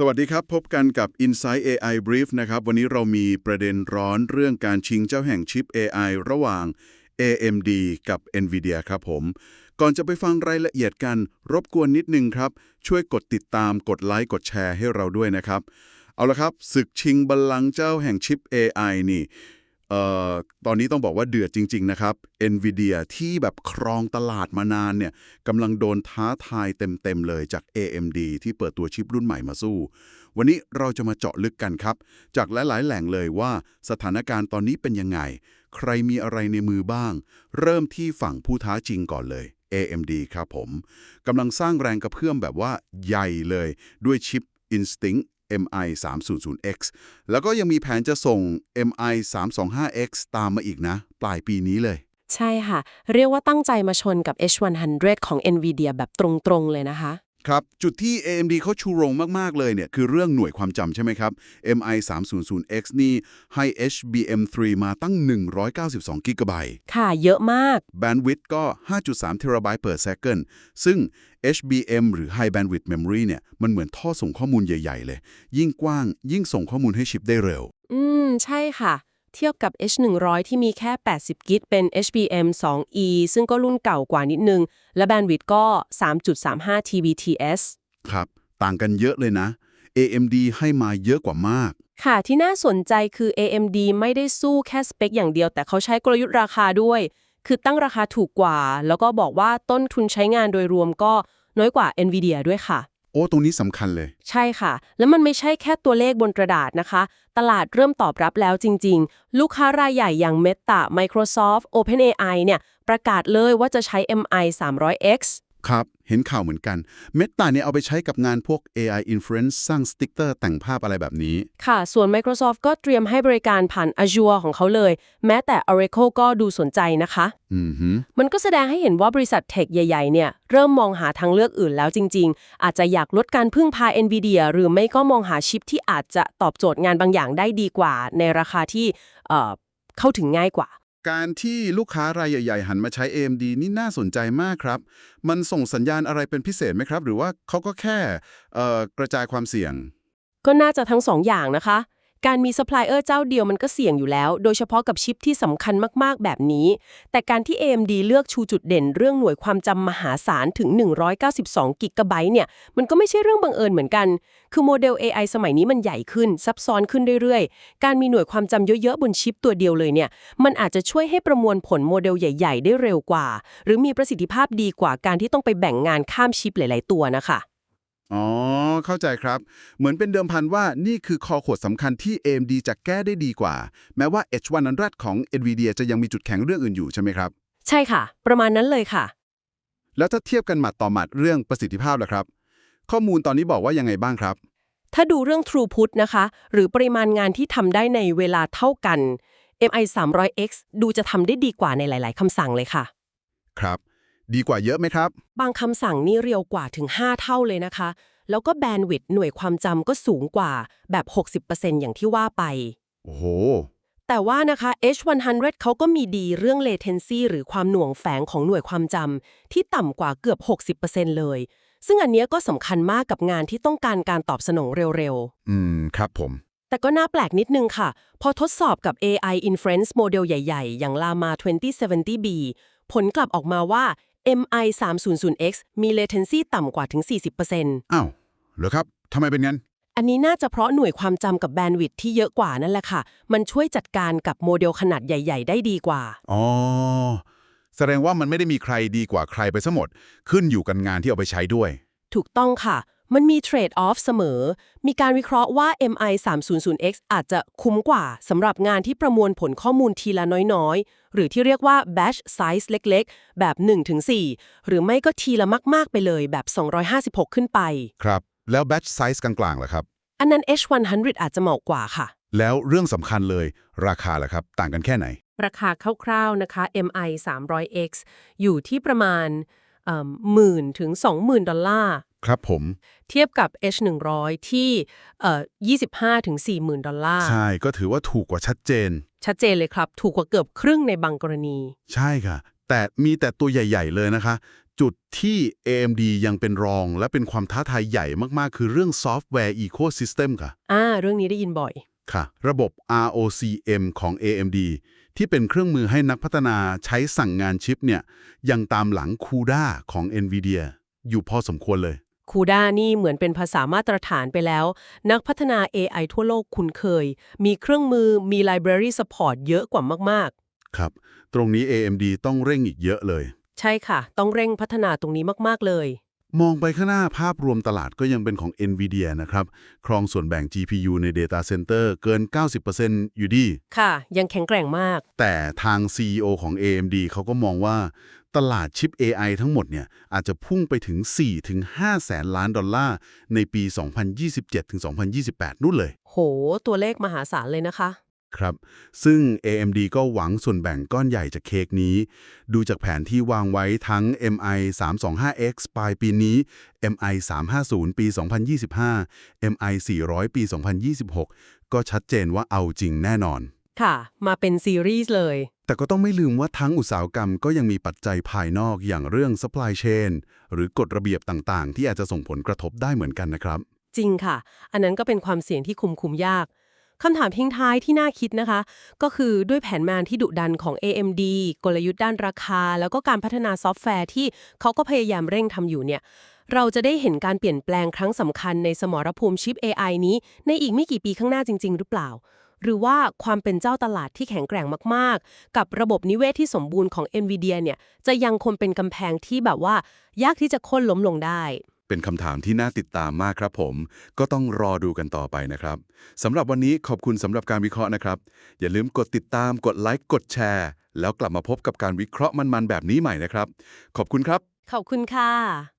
สวัสดีครับ พบกันกับ Insight AI Brief นะครับ วันนี้เรามีประเด็นร้อนเรื่องการชิงเจ้าแห่งชิป AI ระหว่าง AMD กับ NVIDIA ครับผม ก่อนจะไปฟังรายละเอียดกัน รบกวนนิดนึงครับ ช่วยกดติดตามกดไลค์กดแชร์ให้เราด้วยนะครับ เอาละครับศึกชิงบัลลังก์เจ้าแห่งชิป AI นี่ เอ่อตอนนี้ต้องบอกว่าเดือดจริง ๆ นะครับ NVIDIA ที่แบบครองตลาดมานานเนี่ยกำลังโดนท้าทายเต็ม ๆ เลยจาก AMD ที่เปิดตัวชิปรุ่นใหม่มาสู้ วันนี้เราจะมาเจาะลึกกันครับ จากหลาย ๆ แหล่งเลยว่าสถานการณ์ตอนนี้เป็นยังไง ใครมีอะไรในมือบ้าง เริ่มที่ฝั่งผู้ท้าจริงก่อนเลย AMD ครับผมกำลังสร้างแรงกระเพื่อมแบบว่าใหญ่เลยด้วยชิป Instinct MI 300X แล้วก็ยังมีแผนจะส่ง MI 325X ตามมาอีกนะ ปลายปีนี้เลย ใช่ค่ะ เรียกว่าตั้งใจมาชนกับ H100 ของ NVIDIA แบบตรงๆเลยนะคะ ครับ จุดที่ AMD เขาชูโรงมาก ๆ เลยเนี่ย คือเรื่องหน่วยความจำใช่ไหมครับ MI 300X นี่ให้ HBM3 มาตั้ง 192 กิกะไบต์ค่ะเยอะมากแบนด์วิดต์ก็ 5.3 เทราไบต์ per second ซึ่ง HBM หรือ High Bandwidth Memory เนี่ย มันเหมือนท่อส่งข้อมูลใหญ่ ๆ เลย ยิ่งกว้าง ยิ่งส่งข้อมูลให้ชิปได้เร็ว อืม ใช่ค่ะ เทียบกับ H100 ที่มีแค่ 80 กิกเป็น HBM 2e ซึ่งก็รุ่นเก่ากว่านิดนึง และแบนด์วิดต์ก็ 3.35 TBTS ครับ ต่างกันเยอะเลยนะ AMD ให้มาเยอะกว่ามาก ค่ะที่น่าสนใจคือ AMD ไม่ได้สู้แค่สเปคอย่างเดียว แต่เขาใช้กลยุทธ์ราคาด้วย คือตั้งราคาถูกกว่า แล้วก็บอกว่าต้นทุนใช้งานโดยรวมก็น้อยกว่า NVIDIA ด้วยค่ะ โอ้ตรงนี้สำคัญเลย ใช่ค่ะ แล้วมันไม่ใช่แค่ตัวเลขบนกระดาษนะคะ ตลาดเริ่มตอบรับแล้วจริง ๆ ลูกค้ารายใหญ่อย่าง Meta Microsoft OpenAI เนี่ย ประกาศเลยว่าจะใช้ MI 300X ครับ เห็นข่าวเหมือนกัน เมตาเนี่ยเอาไปใช้กับงานพวก AI Inference สร้างสติ๊กเกอร์แต่งภาพอะไรแบบนี้ ค่ะ ส่วน Microsoft ก็เตรียมให้บริการผ่าน Azure ของเขาเลย แม้แต่ Oracle ก็ดูสนใจนะคะ อือหือมันก็แสดงให้เห็นว่าบริษัทเทคใหญ่ๆ เนี่ย เริ่มมองหาทางเลือกอื่นแล้วจริง ๆ อาจจะอยากลดการพึ่งพา NVIDIA หรือไม่ก็มองหาชิปที่อาจจะตอบโจทย์งานบางอย่างได้ดีกว่า ในราคาที่เอ่อเข้าถึงง่ายกว่า การที่ลูกค้ารายใหญ่ ๆ หันมาใช้ AMD นี่น่าสนใจมากครับ มันส่งสัญญาณอะไรเป็นพิเศษไหมครับ หรือว่าเขาก็แค่กระจายความเสี่ยง ก็น่าจะทั้งสองอย่างนะคะ การมีซัพพลายเออร์เจ้าเดียวมันก็เสี่ยงอยู่แล้ว โดยเฉพาะกับชิปที่สำคัญมากๆ แบบนี้ แต่การที่ AMD เลือกชูจุดเด่นเรื่องหน่วยความจำมหาศาลถึง 192 กิกะไบต์เนี่ย มันก็ไม่ใช่เรื่องบังเอิญเหมือนกัน คือโมเดล AI สมัยนี้มันใหญ่ขึ้น ซับซ้อนขึ้นเรื่อยๆ การมีหน่วยความจำเยอะๆ บนชิปตัวเดียวเลยเนี่ย มันอาจจะช่วยให้ประมวลผลโมเดลใหญ่ ๆ ได้เร็วกว่า หรือมีประสิทธิภาพดีกว่าการที่ต้องไปแบ่งงานข้ามชิปหลาย ๆ ตัวนะคะ อ๋อ เข้าใจครับ เหมือนเป็นเดิมพันว่านี่คือคอขวดสำคัญที่ AMD จะแก้ได้ดีกว่า แม้ว่า H100 ของ NVIDIA จะยังมีจุดแข็งเรื่องอื่นอยู่ใช่ไหมครับ ใช่ค่ะ ประมาณนั้นเลยค่ะ แล้วถ้าเทียบกันหมัดต่อหมัดเรื่องประสิทธิภาพล่ะครับ ข้อมูลตอนนี้บอกว่ายังไงบ้างครับ ถ้าดูเรื่อง throughput นะคะ หรือปริมาณงานที่ทำได้ในเวลาเท่ากัน MI 300X ดูจะทำได้ดีกว่าในหลาย ๆคำสั่งเลยค่ะ ครับ ดีกว่าเยอะไหมครับ บางคำสั่งนี่เร็วกว่าถึง 5 เท่าเลยนะคะ แล้วก็แบนด์วิดต์หน่วยความจำก็สูงกว่าแบบ 60%อย่างที่ว่าไป โอ้โห แต่ว่านะคะ H100 เขาก็มีดีเรื่อง latency หรือความหน่วงแฝงของหน่วยความจำที่ต่ำกว่าเกือบ 60%เลย ซึ่งอันเนี้ยก็สำคัญมากกับงานที่ต้องการการตอบสนองเร็วๆอืม ครับผมแต่ก็น่าแปลกนิดนึงค่ะ พอทดสอบกับ AI Inference โมเดลใหญ่ ๆ อย่าง Llama 2070B ผลกลับออกมาว่า MI 300X มี latency ต่ำกว่าถึง 40%อ้าวเหรอครับทำไมเป็นงั้น อันนี้น่าจะเพราะหน่วยความจำกับแบนด์วิดท์ที่เยอะกว่านั่นแหละค่ะ มันช่วยจัดการกับโมเดลขนาดใหญ่ ๆ ได้ดีกว่า อ๋อ แสดงว่ามันไม่ได้มีใครดีกว่าใครไปซะหมด ขึ้นอยู่กันงานที่เอาไปใช้ด้วย ถูกต้องค่ะ มันมีเทรดออฟเสมอ มีการวิเคราะห์ว่า MI 300X อาจจะคุ้มกว่าสำหรับงานที่ประมวลผลข้อมูลทีละน้อยๆ หรือที่เรียกว่า batch size เล็กๆ แบบ 1-4 หรือไม่ก็ทีละมากๆไปเลยแบบ 256 ขึ้นไป ครับ แล้ว batch size กลางๆล่ะครับ อันนั้น H100 อาจจะเหมาะกว่าค่ะ แล้วเรื่องสำคัญเลยราคาล่ะครับ ต่างกันแค่ไหน ราคาคร่าวๆนะคะ MI 300X อยู่ที่ประมาณหมื่นถึง20,000 ดอลลาร์ ครับผม เทียบกับ H100 ที่เอ่อ25ถึง40,000 ดอลลาร์ ใช่ก็ถือว่าถูกกว่าชัดเจน ชัดเจนเลยครับ ถูกกว่าเกือบครึ่งในบางกรณี ใช่ค่ะ แต่มีแต่ตัวใหญ่ ๆ เลยนะคะ จุดที่ AMD ยังเป็นรอง และเป็นความท้าทายใหญ่มากๆ คือเรื่องซอฟต์แวร์ Ecosystem ค่ะ อ่า เรื่องนี้ได้ยินบ่อย ค่ะ ระบบ ROCm ของ AMD ที่เป็นเครื่องมือให้นักพัฒนาใช้สั่งงานชิปเนี่ยยังตามหลัง CUDA ของ NVIDIA อยู่พอสมควรเลย คูด้านี่เหมือนเป็นภาษามาตรฐานไปแล้ว นักพัฒนา AI ทั่วโลกคุ้นเคย มีเครื่องมือมี library support เยอะกว่ามากครับ ตรงนี้ AMD ต้องเร่งอีกเยอะเลยๆใช่ค่ะ ต้องเร่งพัฒนาตรงนี้มาก ๆ เลย มองไปข้างหน้าภาพรวมตลาดก็ยังเป็นของ NVIDIA นะครับ ครองส่วนแบ่ง GPU ใน Data Center เกิน 90%อยู่ดี ค่ะ ยังแข็งแกร่งมาก แต่ทาง CEO ของ AMD เขาก็มองว่า ตลาดชิป AI ทั้งหมดเนี่ยอาจจะพุ่งไปถึง 4-5แสนล้านดอลลาร์ในปี 2027-2028นู่นเลย โห ตัวเลขมหาศาลเลยนะคะ ครับ ซึ่ง AMD ก็หวังส่วนแบ่งก้อนใหญ่จากเค้กนี้ ดูจากแผนที่วางไว้ทั้ง MI 325X ปลายปีนี้ MI 350 ปี 2025 MI 400 ปี 2026 ก็ชัดเจนว่าเอาจริงแน่นอน ค่ะ มาเป็นซีรีส์เลย แต่ก็ต้องไม่ลืมว่าทั้งอุตสาหกรรมก็ยังมีปัจจัยภายนอกอย่างเรื่อง supply chain หรือกฎระเบียบต่างๆ ที่อาจจะส่งผลกระทบได้เหมือนกันนะครับ จริงค่ะ อันนั้นก็เป็นความเสี่ยงที่คุมคุมยากคำถามทิ้งท้ายที่น่าคิดนะคะ ก็คือด้วยแผนงานที่ดุดันของ AMD กลยุทธ์ด้านราคา แล้วก็การพัฒนาซอฟต์แวร์ที่เขาก็พยายามเร่งทำอยู่เนี่ย เราจะได้เห็นการเปลี่ยนแปลงครั้งสำคัญในสมรภูมิชิป AI นี้ ในอีกไม่กี่ปีข้างหน้าจริง ๆ หรือเปล่า หรือว่าความเป็นเจ้าตลาดที่แข็งแกร่งมากๆ กับระบบนิเวศที่สมบูรณ์ของ NVIDIA เนี่ยจะยังคงเป็นกำแพงที่แบบว่า ยากที่จะโค่นล้มลงได้ เป็นคำถามที่น่าติดตามมากครับผม ก็ต้องรอดูกันต่อไปนะครับสำหรับวันนี้ขอบคุณสำหรับการวิเคราะห์นะครับ อย่าลืมกดติดตามกดไลค์กดแชร์ แล้วกลับมาพบกับการวิเคราะห์มันๆแบบนี้ใหม่นะครับ ขอบคุณครับ ขอบคุณค่ะ